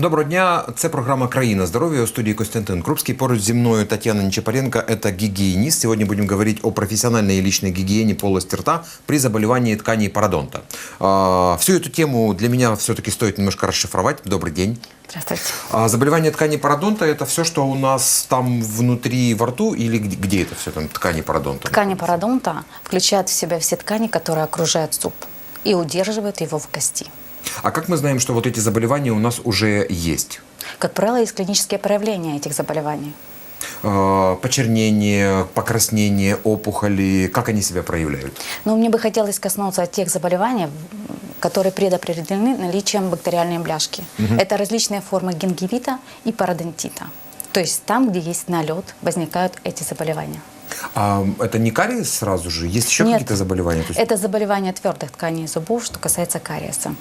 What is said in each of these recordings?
Доброго дня, це програма «Країна здоров'я» у студії Костянтин Крупский. Поруч зі мною Татьяна Нечапаренко, это гигиенист. Сегодня будем говорить о профессиональной и личной гигиене полости рта при заболевании тканей пародонта. А, Всю эту тему для меня все-таки стоит немножко расшифровать. Добрый день. Здравствуйте. А Заболевание тканей пародонта – это все, что у нас там внутри во рту или где где это все там ткани пародонта? Ткани пародонта включают в себя все ткани, которые окружают зуб и удерживают его в кости. А как мы знаем, что вот эти заболевания у нас уже есть? Как правило, есть клинические проявления этих заболеваний. А, Почернение, покраснение, опухоли, как они себя проявляют? Но мне бы хотелось коснуться тех заболеваний, которые предопределены наличием бактериальной бляшки. Это различные формы гингивита и пародонтита. То есть там, где есть налет, возникают эти заболевания. А это не кариес сразу же? Есть еще какие-то заболевания? Есть- Это заболевания твердых тканей зубов, что касается кариеса.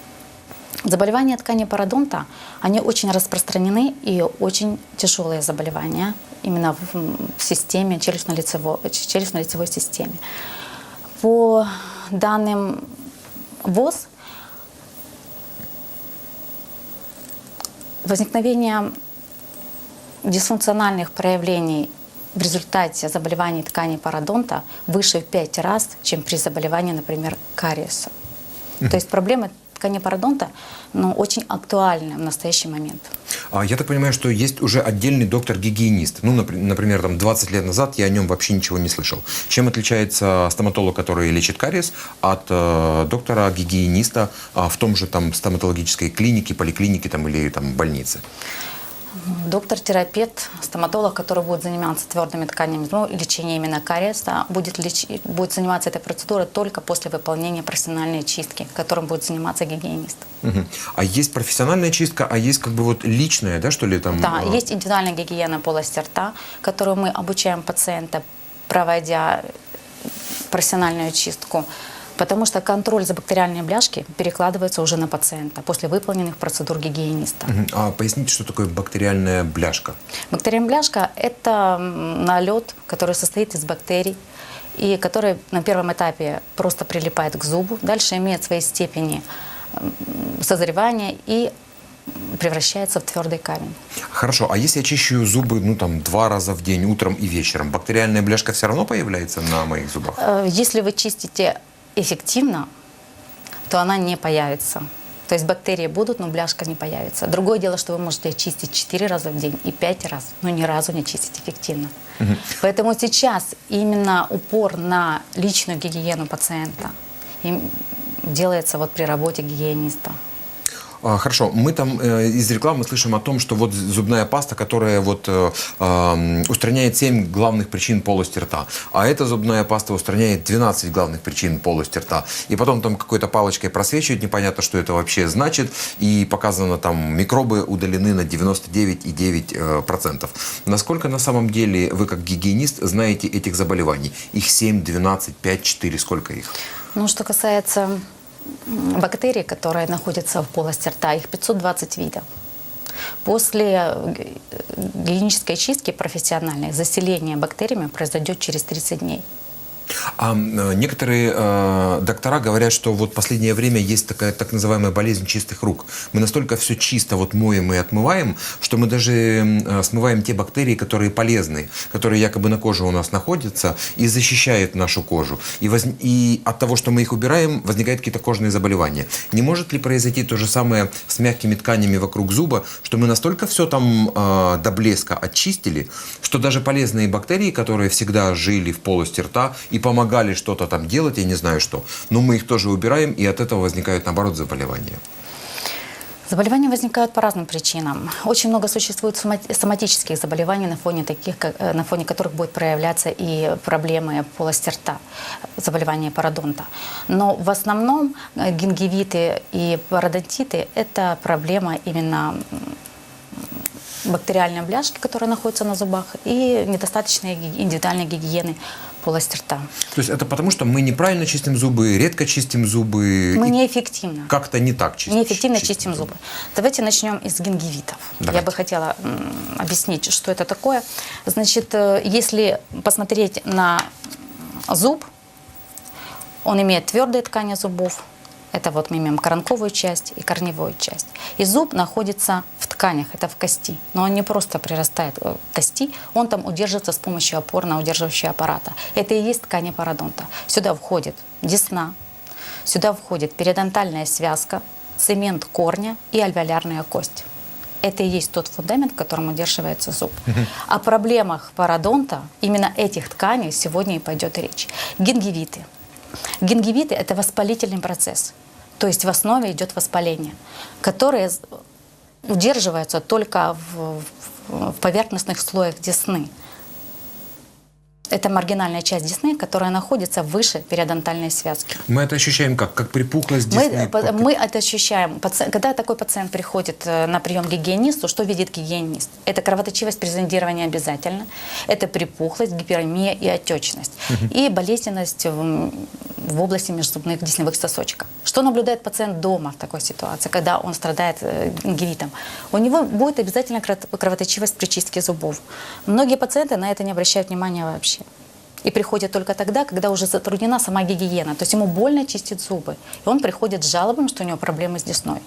Заболевания ткани пародонта, они очень распространены и очень тяжелые заболевания именно в, системе челюстно-лицевой, челюстно-лицевой системе. По данным ВОЗ, возникновение дисфункциональных проявлений в результате заболеваний тканей пародонта выше в 5 раз, чем при заболевании, например, кариеса. То есть проблема ткани пародонта ну, очень актуальна в настоящий момент. А, Я так понимаю, что есть уже отдельный доктор-гигиенист. Ну, напр- например, там 20 лет назад я о нем вообще ничего не слышал. Чем отличается стоматолог, который лечит кариес, от э, доктора-гигиениста а, в том же там стоматологической клинике, поликлинике там, или там больнице? Доктор-терапевт, стоматолог, который будет заниматься твердыми тканями, ну, лечение именно кариеса, будет, лечи- будет заниматься этой процедурой только после выполнения профессиональной чистки, которым будет заниматься гигиенист. Мгм. А есть профессиональная чистка, а есть как бы вот личная, да, что ли там? Да, а, есть индивидуальная гигиена полости рта, которую мы обучаем пациента, проводя профессиональную чистку, потому что контроль за бактериальной бляшки перекладывается уже на пациента после выполненных процедур гигиениста. А поясните, что такое бактериальная бляшка? Бактериальная бляшка – это налет, который состоит из бактерий, и который на первом этапе просто прилипает к зубу, дальше имеет свои степени созревания и превращается в твердый камень. Хорошо, а если я чищу зубы, ну там, два раза в день, утром и вечером, бактериальная бляшка все равно появляется на моих зубах? Э, Если вы чистите эффективно, то она не появится. То есть бактерии будут, но бляшка не появится. Другое дело, что вы можете чистить 4 раза в день и 5 раз, но ни разу не чистить эффективно. Поэтому сейчас именно упор на личную гигиену пациента делается вот при работе гигиениста. А, Хорошо, мы там э, из рекламы слышим о том, что вот зубная паста, которая вот э, устраняет 7 главных причин полости рта, а эта зубная паста устраняет 12 главных причин полости рта. И потом там какой-то палочкой просвечивают, непонятно, что это вообще значит, и показано там микробы удалены на 99,9%. процентов. Насколько на самом деле вы как гигиенист знаете этих заболеваний? Их 7, 12, 5, 4, сколько их? Ну, что касается бактерий, которые находятся в полости рта, их 520 видов. После э, г- гигиенической чистки профессиональной заселение бактериями произойдет через 30 дней. А некоторые э, доктора говорят, что вот последнее время есть такая так называемая болезнь чистых рук. Мы настолько все чисто вот моем и отмываем, что мы даже э, смываем те бактерии, которые полезны, которые якобы на коже у нас находятся и защищают нашу кожу. И, воз- и от того, что мы их убираем, возникают какие-то кожные заболевания. Не может ли произойти то же самое с мягкими тканями вокруг зуба, что мы настолько все там э, до блеска очистили, что даже полезные бактерии, которые всегда жили в полости рта и помогали что-то там делать, я не знаю что, но мы их тоже убираем, и от этого возникают, наоборот, заболевания. Заболевания возникают по разным причинам. Очень много существует сома- соматических заболеваний, на фоне, таких, э, на фоне которых будут проявляться и проблемы полости рта, заболевания пародонта. Но в основном э, гингивиты и пародонтиты – это проблема именно бактериальной бляшки, которая находится на зубах, и недостаточной индивидуальной гигиены полости рта. То есть это потому, что мы неправильно чистим зубы, редко чистим зубы, Мы неэффективно. как-то не так чистим. Неэффективно чистим зубы. Давайте начнем из гингивитов. Я Давайте. бы хотела объяснить, что это такое. Значит, э, если посмотреть на зуб, он имеет твердые ткани зубов Это вот мы имеем коронковую часть и корневую часть. И зуб находится в тканях, это в кости. Но он не просто прирастает к кости, он там удерживается с помощью опорно-удерживающего аппарата. Это и есть ткани пародонта. Сюда входит десна, сюда входит периодонтальная связка, цемент корня и альвеолярная кость. Это и есть тот фундамент, которым удерживается зуб. О проблемах пародонта, именно этих тканей, сегодня и пойдет речь. Гингивиты. Гингивиты – это воспалительный процесс. То есть в основе идет воспаление, которое удерживается только в, в поверхностных слоях десны. Это маргинальная часть десны, которая находится выше периодонтальной связки. Мы это ощущаем как? Как припухлость десны? Мы, мы это ощущаем. Когда такой пациент приходит э, на прием к гигиенисту, что видит гигиенист? Это кровоточивость при зондировании обязательно. Это припухлость, гиперемия и отечность. Угу. И болезненность в, в области межзубных десневых сосочков. Что наблюдает пациент дома в такой ситуации, когда он страдает э, гингивитом? У него будет обязательно кровоточивость при чистке зубов. Многие пациенты на это не обращают внимания вообще. И приходит только тогда, когда уже затруднена сама гигиена. То есть ему больно чистить зубы. И он приходит с жалобами, что у него проблемы с десной.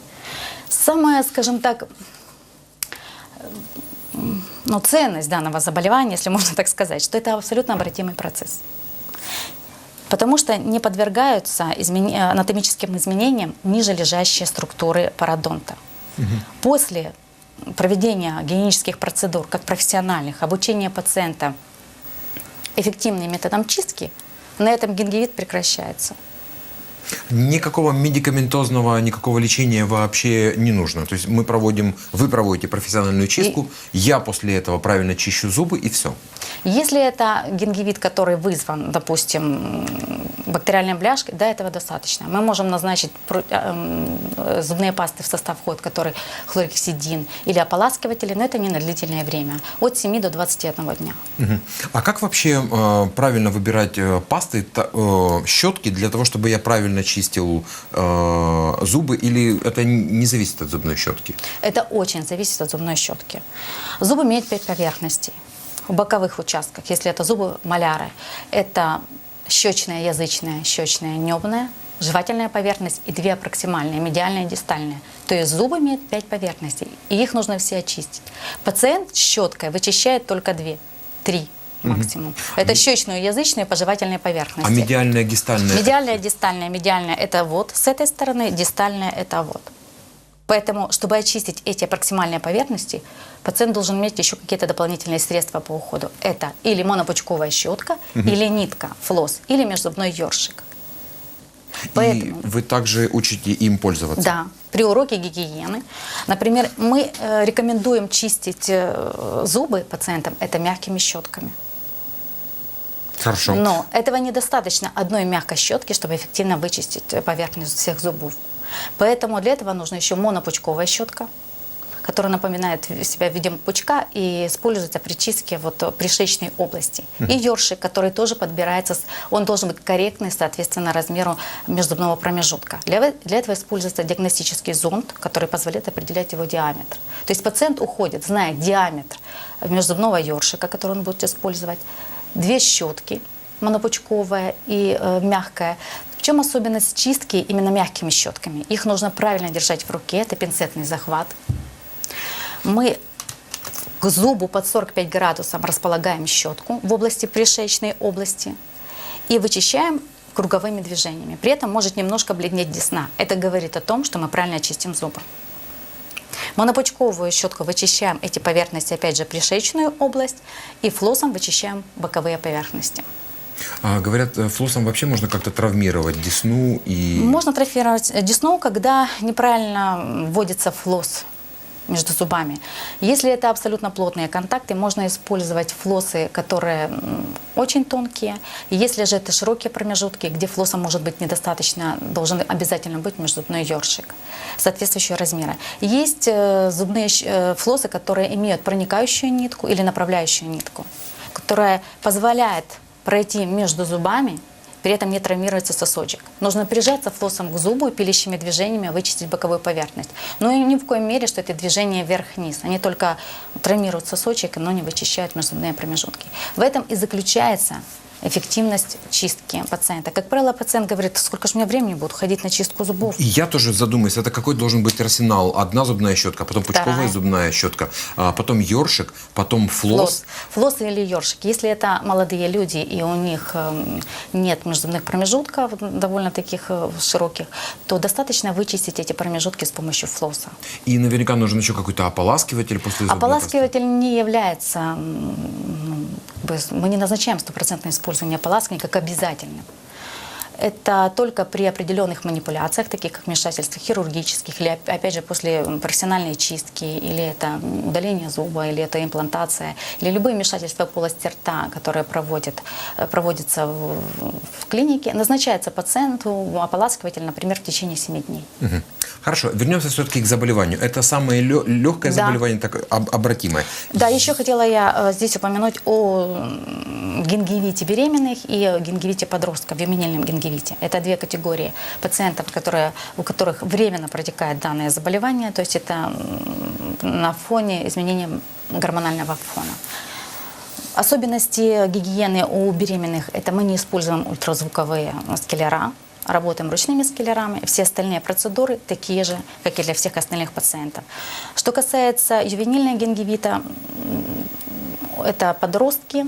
Самая, скажем так, ну, ценность данного заболевания, если можно так сказать, что это абсолютно обратимый процесс. Потому что не подвергаются измен... анатомическим изменениям ниже лежащие структуры пародонта. Угу. После проведения гигиенических процедур, как профессиональных, обучения пациента – эффективным методом чистки, на этом гингивит прекращается. Никакого медикаментозного, никакого лечения вообще не нужно. То есть мы проводим, вы проводите профессиональную чистку, и... я после этого правильно чищу зубы и все. Если это гингивит, который вызван, допустим, бактериальной бляшкой, да, этого достаточно. Мы можем назначить э, зубные пасты в состав входит, который хлорексидин или ополаскиватели, но это не на длительное время, от 7 до 21 дня. Угу. А как вообще э, правильно выбирать э, пасты, э, щетки для того, чтобы я правильно чистил э, зубы, или это не зависит от зубной щетки? Это очень зависит от зубной щетки. Зубы имеют пять поверхностей в боковых участках, если это зубы маляры, это щечная, язычная, щечная, небная, жевательная поверхность и две проксимальные, медиальная и дистальная. То есть зубы имеют пять поверхностей, и их нужно все очистить. Пациент щеткой вычищает только две, три максимум. Угу. Это щечную, язычную и пожевательные поверхности. А медиальная, дистальная? Медиальная, дистальная. Медиальная – это вот с этой стороны, дистальная – это вот. Поэтому, чтобы очистить эти проксимальные поверхности, пациент должен иметь еще какие-то дополнительные средства по уходу. Это или монопучковая щетка, угу. или нитка, флос, или межзубной ёршик. Поэтому, И вы также учите им пользоваться? Да. При уроке гигиены, например, мы э, рекомендуем чистить э, зубы пациентам это мягкими щетками. Хорошо. Но этого недостаточно одной мягкой щетки, чтобы эффективно вычистить поверхность всех зубов. Поэтому для этого нужна еще монопучковая щетка, которая напоминает себя в виде пучка и используется при чистке вот пришечной области. И ёршик, который тоже подбирается, он должен быть корректный, соответственно, размеру межзубного промежутка. Для, для этого используется диагностический зонд, который позволяет определять его диаметр. То есть пациент уходит, зная диаметр межзубного ёршика, который он будет использовать, две щетки, монопучковая и э, мягкая, в чем особенность чистки именно мягкими щетками? Их нужно правильно держать в руке, это пинцетный захват. Мы к зубу под 45 градусов располагаем щетку в области пришечной области и вычищаем круговыми движениями. При этом может немножко бледнеть десна. Это говорит о том, что мы правильно чистим зубы. Монопучковую щетку вычищаем эти поверхности, опять же, пришечную область, и флоссом вычищаем боковые поверхности. А, говорят, э, флоссом вообще можно как-то травмировать десну и... Можно травмировать десну, когда неправильно вводится флосс между зубами. Если это абсолютно плотные контакты, можно использовать флоссы, которые очень тонкие. Если же это широкие промежутки, где флосса может быть недостаточно, должен обязательно быть межзубной ёршик соответствующего размера. Есть э, зубные э, флоссы, которые имеют проникающую нитку или направляющую нитку, которая позволяет пройти между зубами, при этом не травмируется сосочек. Нужно прижаться флоссом к зубу и пилящими движениями вычистить боковую поверхность. Но и ни в коем мере, что это движение вверх-вниз. Они только травмируют сосочек, но не вычищают межзубные промежутки. В этом и заключается эффективность чистки пациента. Как правило, пациент говорит, сколько же у меня времени будет ходить на чистку зубов. И я тоже задумаюсь, это какой должен быть арсенал? Одна зубная щетка, потом пучковая Вторая. зубная щетка, а потом ёршик, потом флосс. Флосс или ёршик. Если это молодые люди и у них эм, нет межзубных промежутков довольно таких э, широких, то достаточно вычистить эти промежутки с помощью флосса. И наверняка нужен еще какой-то ополаскиватель после зубной Ополаскиватель не является, мы не назначаем стопроцентное использование ополаскивания как обязательным. Это только при определенных манипуляциях, таких как вмешательствах хирургических, или оп- опять же после профессиональной чистки, или это удаление зуба, или это имплантация, или любые вмешательства полости рта, которые проводят, э, проводятся в, в клинике, назначается пациенту ополаскиватель, например, в течение 7 дней. Мгм. Хорошо, вернемся все-таки к заболеванию. Это самое легкое Да. заболевание, так об- обратимое. Да, еще хотела я э, здесь упомянуть о гингивите беременных и гингивите подростков, виминильном гингивите. Это две категории пациентов, которые, у которых временно протекает данное заболевание, то есть это на фоне изменения гормонального фона. Особенности гигиены у беременных – это мы не используем ультразвуковые скелера, работаем ручными скелерами. Все остальные процедуры такие же, как и для всех остальных пациентов. Что касается ювенильного гингивита, это подростки,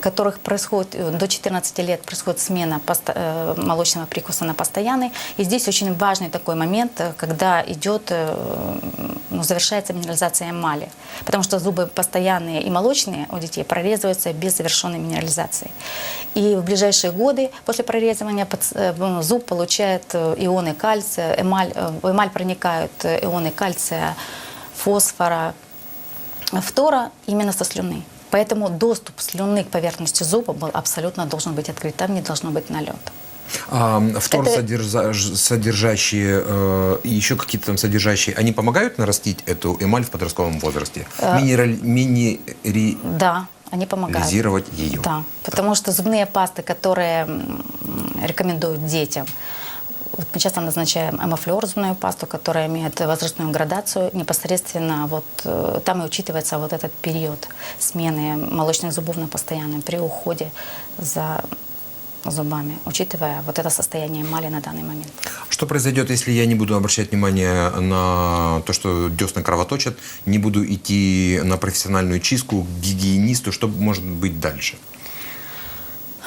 которых происходит э, до 14 лет происходит смена э, молочного прикуса на постоянный. И здесь очень важный такой момент, э, когда идет, ну, завершается минерализация эмали. Потому что зубы постоянные и молочные у детей прорезываются без завершенной минерализации. И в ближайшие годы после прорезывания ну, зуб получает ионы кальция, эмаль, в эмаль проникают ионы кальция, фосфора, фтора именно со слюны. Поэтому доступ слюны к поверхности зуба был абсолютно должен быть открыт. Там не должно быть налета. А, фтор Это- содержа- содержащие э, и еще какие-то там содержащие, они помогают нарастить эту эмаль в подростковом возрасте? Э, Минераль- минери- Да, они помогают. Ее. Да, потому что зубные пасты, которые рекомендуют детям, вот мы часто назначаем эмофлор зубную пасту, которая имеет возрастную градацию. Непосредственно вот э, там и учитывается вот этот период смены молочных зубов на постоянный при уходе за зубами, учитывая вот это состояние эмали на данный момент. Что произойдет, если я не буду обращать внимание на то, что десна кровоточат, не буду идти на профессиональную чистку к гигиенисту, что может быть дальше?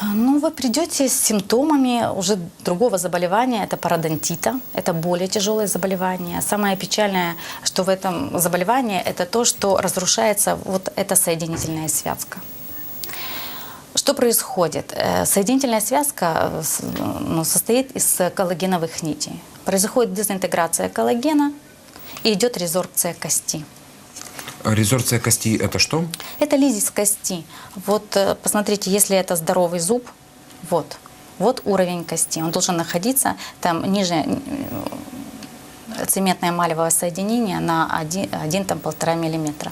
Ну, вы придете с симптомами уже другого заболевания, это пародонтита, это более тяжелое заболевание. Самое печальное, что в этом заболевании, это то, что разрушается вот эта соединительная связка. Что происходит? Э, Соединительная связка э, ну, состоит из коллагеновых нитей. Происходит дезинтеграция коллагена и идет резорбция кости. Резорция кости – это что? Это лизис кости. Вот э, посмотрите, если это здоровый зуб, вот, вот уровень кости. Он должен находиться там ниже э, цементное эмалевое соединение на 1-1,5 миллиметра.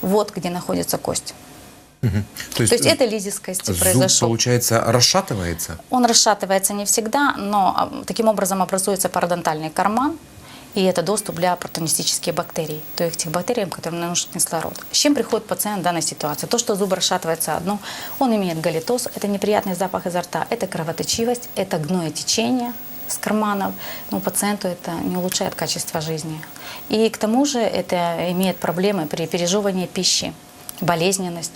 Вот где находится кость. То есть это лизис кости зуб, произошел. получается, расшатывается? Он расшатывается не всегда, но таким образом образуется пародонтальный карман, и это доступ для протонистических бактерий, то есть тех бактерий, которым нужен кислород. С чем приходит пациент в данной ситуации? То, что зуб расшатывается одно, он имеет галитоз, это неприятный запах изо рта, это кровоточивость, это гное течение с карманов, но пациенту это не улучшает качество жизни. И к тому же это имеет проблемы при пережевывании пищи, болезненность.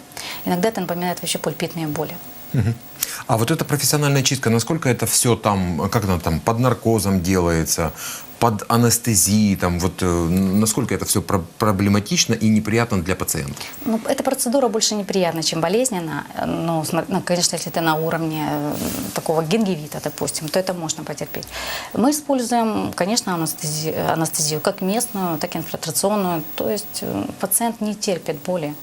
Иногда это напоминает вообще пульпитные боли. А вот эта профессиональная чистка, насколько это все там, как она там, под наркозом делается, под анестезией, там, вот, э, насколько это все проблематично и неприятно для пациента? Ну, эта процедура больше неприятна, чем болезненна. Ну, ну, конечно, если это на уровне э, такого гингивита, допустим, то это можно потерпеть. Мы используем, конечно, анестезию, анестезию как местную, так и инфильтрационную. То есть э, пациент не терпит боли.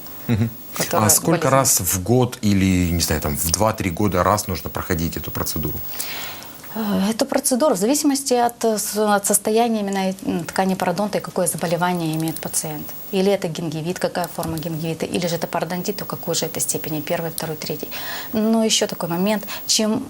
которая А сколько болезненна. раз в год или, не знаю, там, в 2-3 года раз нужно проходить эту процедуру? Э, Эту процедуру в зависимости от, э, от состояния именно м, ткани пародонта и какое заболевание имеет пациент. Или это гингивит, какая форма гингивита, или же это пародонтит, то какой же это степени, первый, второй, третий. Но еще такой момент, чем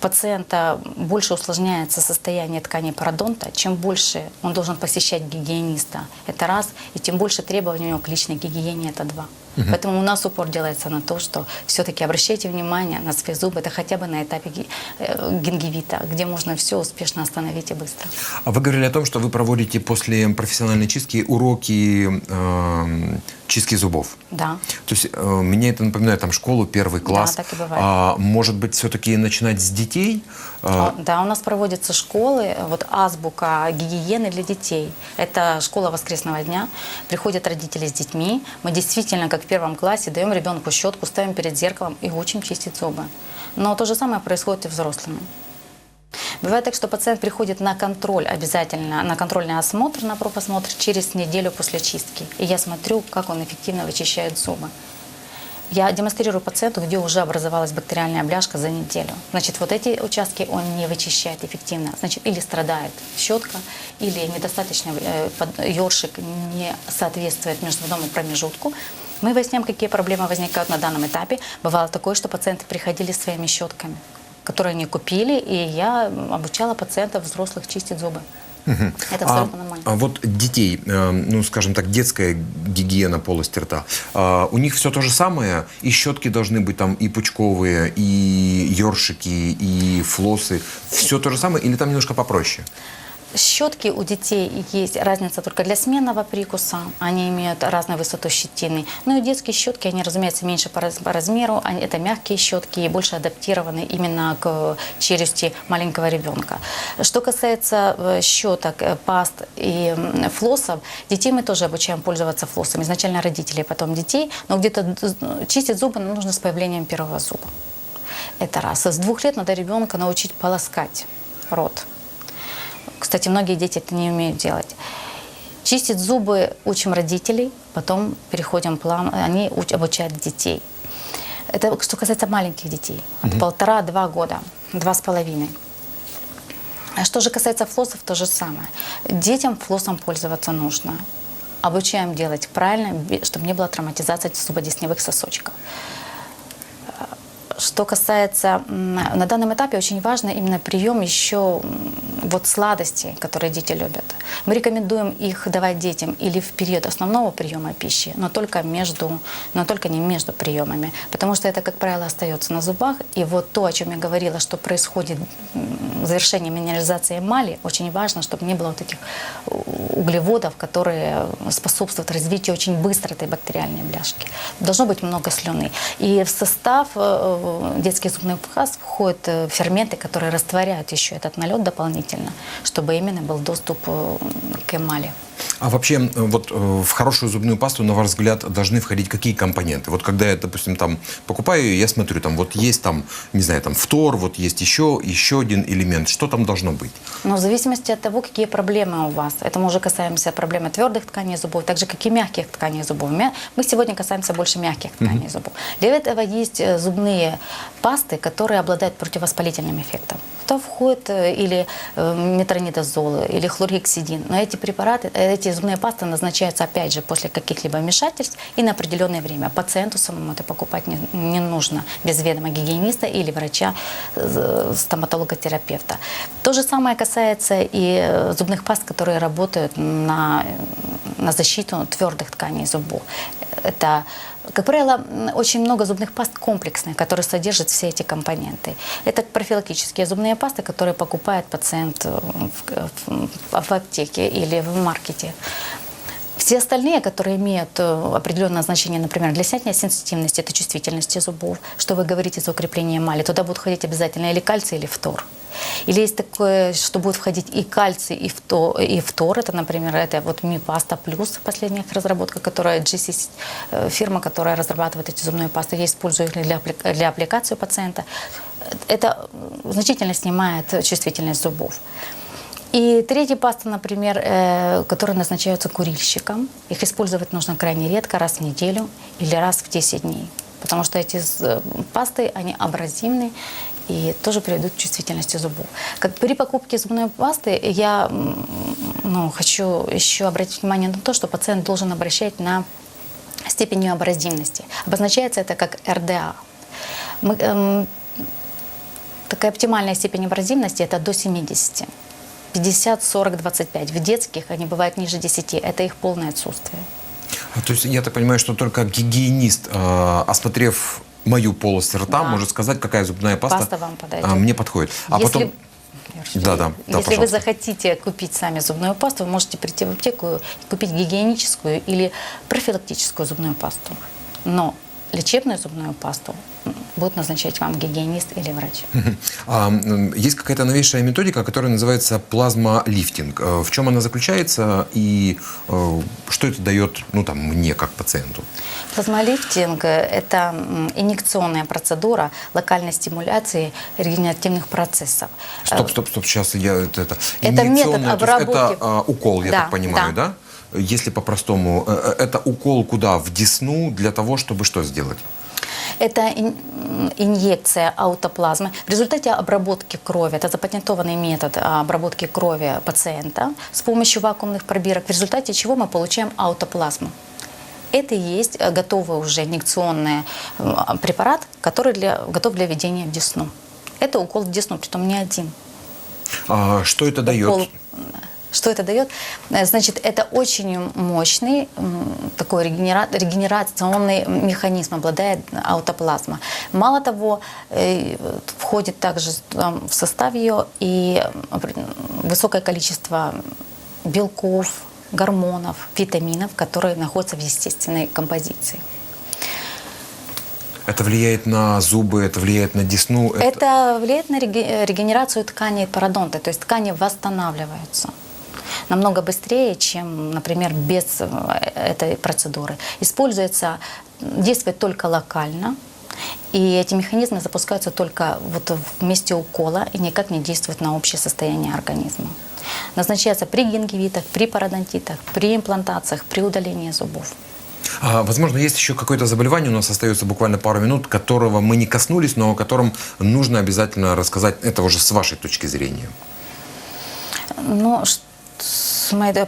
пациента больше усложняется состояние ткани пародонта, чем больше он должен посещать гигиениста, это раз, и тем больше требований у него к личной гигиене, это два. Поэтому у нас упор делается на то, что все-таки обращайте внимание на свои зубы, это хотя бы на этапе э, гингивита, где можно все успешно остановить и быстро. А вы говорили о том, что вы проводите после профессиональной чистки уроки эм, чистки зубов. Да. То есть э, мне это напоминает там школу, первый класс. так и бывает. А, может быть, все-таки начинать с детей? А, А, Да, у нас проводятся школы, вот азбука гигиены для детей. Это школа воскресного дня. Приходят родители с детьми. Мы действительно, как в первом классе, даем ребенку щетку, ставим перед зеркалом и учим чистить зубы. Но то же самое происходит и взрослыми. Бывает так, что пациент приходит на контроль обязательно, на контрольный осмотр, на профосмотр через неделю после чистки. И я смотрю, как он эффективно вычищает зубы. Я демонстрирую пациенту, где уже образовалась бактериальная бляшка за неделю. Значит, вот эти участки он не вычищает эффективно. Значит, или страдает щетка, или недостаточно э, ёршик не соответствует межзвонному промежутку. Мы выясняем, какие проблемы возникают на данном этапе. Бывало такое, что пациенты приходили своими щетками, которые они купили, и я обучала пациентов взрослых чистить зубы. Это абсолютно а, нормально. а вот детей, э, ну, скажем так, детская гигиена полости рта, а, у них все то же самое? И щетки должны быть там и пучковые, и ёршики, и флосы. Все то же самое или там немножко попроще? Щетки у детей есть разница только для сменного прикуса. Они имеют разную высоту щетины. Ну и детские щетки, они, разумеется, меньше по, раз- по размеру. Они, это мягкие щетки и больше адаптированы именно к челюсти маленького ребенка. Что касается э, щеток, э, паст и флоссов, детей мы тоже обучаем пользоваться флоссом. Изначально родителей, потом детей. Но где-то чистить зубы нужно с появлением первого зуба. Это раз. С двух лет надо ребенка научить полоскать рот. Кстати, многие дети это не умеют делать. Чистить зубы учим родителей, потом переходим план, они уч- обучают детей. Это что касается маленьких детей, от полтора-два года, два с половиной. А что же касается флоссов, то же самое. Детям флоссом пользоваться нужно. Обучаем делать правильно, чтобы не было травматизации зубодесневых сосочков. Что касается, на данном этапе очень важно именно прием еще вот сладостей, которые дети любят. Мы рекомендуем их давать детям или в период основного приема пищи, но только между, но только не между приемами, потому что это, как правило, остается на зубах. И вот то, о чем я говорила, что происходит завершение минерализации эмали, очень важно, чтобы не было вот этих углеводов, которые способствуют развитию очень быстро этой бактериальной бляшки. Должно быть много слюны. И в состав э, детских зубных входят э, ферменты, которые растворяют еще этот налет дополнительно, чтобы именно был доступ э, к эмали. А вообще, э, вот э, в хорошую зубную пасту, на ваш взгляд, должны входить какие компоненты? Вот когда я, допустим, там покупаю я смотрю, там вот есть там, не знаю, там фтор, вот есть еще, еще один элемент. Что там должно быть? Но в зависимости от того, какие проблемы у вас. Это мы уже касаемся проблемы твердых тканей зубов, так же, как и мягких тканей зубов. Мы сегодня касаемся больше мягких тканей зубов. Для этого есть э, зубные пасты, которые обладают противовоспалительным эффектом. То входит или метронидозол, или хлоргексидин. Но эти препараты, э, эти зубные пасты назначаются, опять же, после каких-либо вмешательств и на определенное время. Пациенту самому это покупать не, не нужно без ведома гигиениста или врача, э, стоматолога-терапевта. То же самое касается и э, зубных паст, которые работают на, на защиту твердых тканей зубов. Это как правило, очень много зубных паст комплексных, которые содержат все эти компоненты. Это профилактические зубные пасты, которые покупает пациент э, в, в- в аптеке или в маркете. Все остальные, которые имеют э, определенное значение, например, для снятия сенситивности, это чувствительности зубов, что вы говорите за укрепление эмали, туда будут входить обязательно или кальций, или фтор. Или есть такое, что будет входить и кальций, и фтор, и фтор. это, например, это вот Ми Паста Плюс, последняя разработка, которая GC, э, фирма, которая разрабатывает эти зубные пасты, я использую их для, для аппликации пациента. Это значительно снимает чувствительность зубов. И третья паста, например, э, которые назначаются курильщикам. Их использовать нужно крайне редко, раз в неделю или раз в 10 дней. Потому что эти э, пасты, они абразивны и тоже приведут к чувствительности зубов. Как при покупке зубной пасты я ну, хочу еще обратить внимание на то, что пациент должен обращать на степень ее абразивности. Обозначается это как РДА. Мы, эм, такая оптимальная степень абразивности это до 70. 50, 40, 25. В детских они бывают ниже 10. Это их полное отсутствие. А, То есть я так понимаю, что только гигиенист, э, осмотрев мою полость рта, Да. может сказать, какая зубная паста, Паста вам подойдет. а, мне подходит. А Если- потом... Да, да, да, Если вы пожалуйста. захотите купить сами зубную пасту, вы можете прийти в аптеку и купить гигиеническую или профилактическую зубную пасту. Но лечебную зубную пасту будет назначать вам гигиенист или врач. А, есть какая-то новейшая методика, которая называется плазмолифтинг. Э, В чем она заключается и э, что это дает, ну там, мне как пациенту? Плазмолифтинг – это инъекционная процедура локальной стимуляции регенеративных процессов. Стоп, стоп, стоп, сейчас я это... Это, Это метод обработки. Это а, укол, я Да, так понимаю, да? да. Если по-простому, э, э, это укол куда? В десну для того, чтобы что сделать? Это инъекция аутоплазмы. В результате обработки крови, это запатентованный метод а, обработки крови пациента с помощью вакуумных пробирок, в результате чего мы получаем аутоплазму. Это и есть э, готовый уже инъекционный препарат, который для, готов для введения в десну. Это укол в десну, притом не один. А, что это дает? Что это дает? Э, Значит, это очень мощный такой регенера- регенерационный механизм, обладает аутоплазма. Мало того, э, входит также в состав ее и высокое количество белков, гормонов, витаминов, которые находятся в естественной композиции. Это влияет на зубы, это влияет на десну. Это влияет на реге- регенерацию тканей пародонта, то есть ткани восстанавливаются намного быстрее, чем, например, без э, этой процедуры. Используется, действует только локально, и эти механизмы запускаются только вот в месте укола и никак не действуют на общее состояние организма. Назначается при гингивитах, при пародонтитах, при имплантациях, при удалении зубов. А, возможно, есть еще какое-то заболевание, у нас остается буквально пару минут, которого мы не коснулись, но о котором нужно обязательно рассказать, это уже с вашей точки зрения. Ну, моей-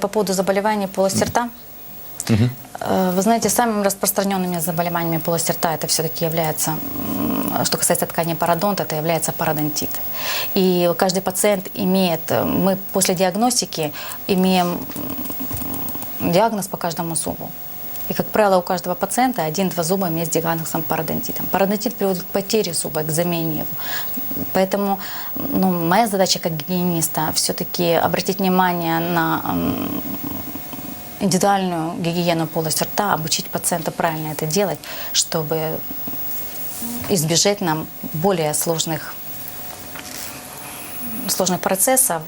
по поводу заболеваний полости рта. Э, Вы знаете, самыми распространенными заболеваниями полости рта это все-таки является, что касается ткани пародонта, это является пародонтит. И каждый пациент имеет, э, мы после диагностики имеем диагноз по каждому зубу. И, как правило, у каждого пациента один-два зуба имеют с диагнозом пародонтитом. Пародонтит приводит к потере зуба, к замене его. Поэтому ну, моя задача как гигиениста все-таки обратить внимание на индивидуальную гигиену полости рта, обучить пациента правильно это делать, чтобы избежать нам более сложных, сложных процессов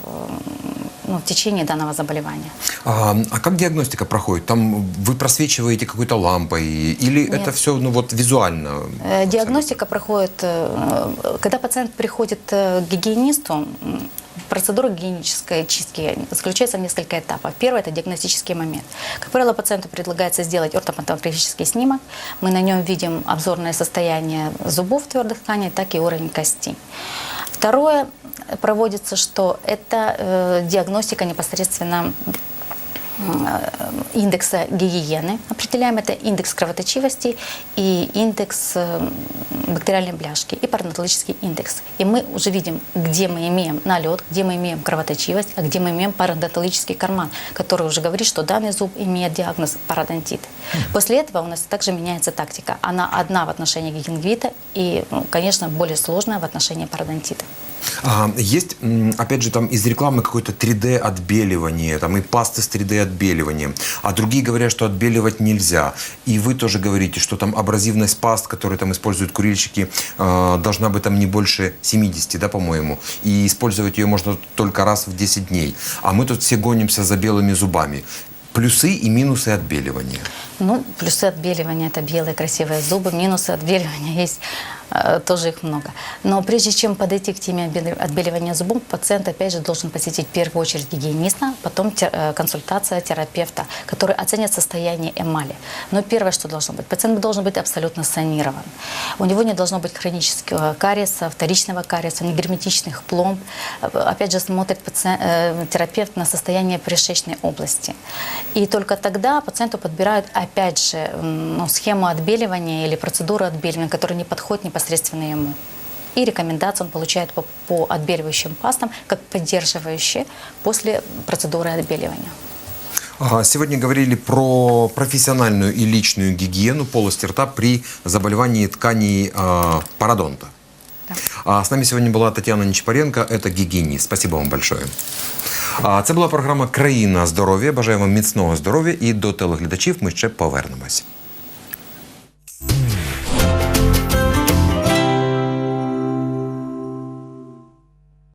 ну, в течение данного заболевания. А, а как диагностика проходит? Там вы просвечиваете какой-то лампой или Нет. это все ну, вот визуально? Э, Диагностика проходит, э, когда пациент приходит э, к гигиенисту, процедура гигиенической чистки заключается в несколько этапов. Первый – это диагностический момент. Как правило, пациенту предлагается сделать ортопатологический снимок. Мы на нем видим обзорное состояние зубов твердых тканей, так и уровень кости. Второе проводится, что это э, диагностика непосредственно э, индекса гигиены. Определяем это индекс кровоточивости и индекс э, бактериальной бляшки и пародонтологический индекс. И мы уже видим, где мы имеем налет, где мы имеем кровоточивость, а где мы имеем пародонтологический карман, который уже говорит, что данный зуб имеет диагноз пародонтит. После этого у нас также меняется тактика. Она одна в отношении гингивита и, ну, конечно, более сложная в отношении пародонтита. А, есть, опять же, там из рекламы какое-то 3D отбеливание, там и пасты с 3D отбеливанием, а другие говорят, что отбеливать нельзя. И вы тоже говорите, что там абразивность паст, которые там используют курильщики, э, должна быть там не больше 70, да, по-моему, и использовать ее можно только раз в 10 дней. А мы тут все гонимся за белыми зубами. Плюсы и минусы отбеливания. Ну, плюсы отбеливания – это белые красивые зубы, минусы отбеливания есть, тоже их много. Но прежде чем подойти к теме отбели- отбеливания зубов, пациент, опять же, должен посетить в первую очередь гигиениста, потом э, консультация терапевта, который оценит состояние эмали. Но первое, что должно быть, пациент должен быть абсолютно санирован. У него не должно быть хронического кариеса, вторичного кариеса, негерметичных пломб. Э, Опять же, смотрит паци- э, терапевт на состояние пришечной области. И только тогда пациенту подбирают, опять же, ну, схему отбеливания или процедуру отбеливания, которая не подходит непосредственно ему. И рекомендации он получает по, по отбеливающим пастам, как поддерживающие после процедуры отбеливания. А, Сегодня говорили про профессиональную и личную гигиену полости рта при заболевании тканей а, пародонта. Да. А С нами сьогодні була Тетяна Нечапаренко, це гігієніст. Спасибо вам большое. А Це була програма Країна здоров'я. Бажаю вам міцного здоров'я і до телеглядачів ми ще повернемось.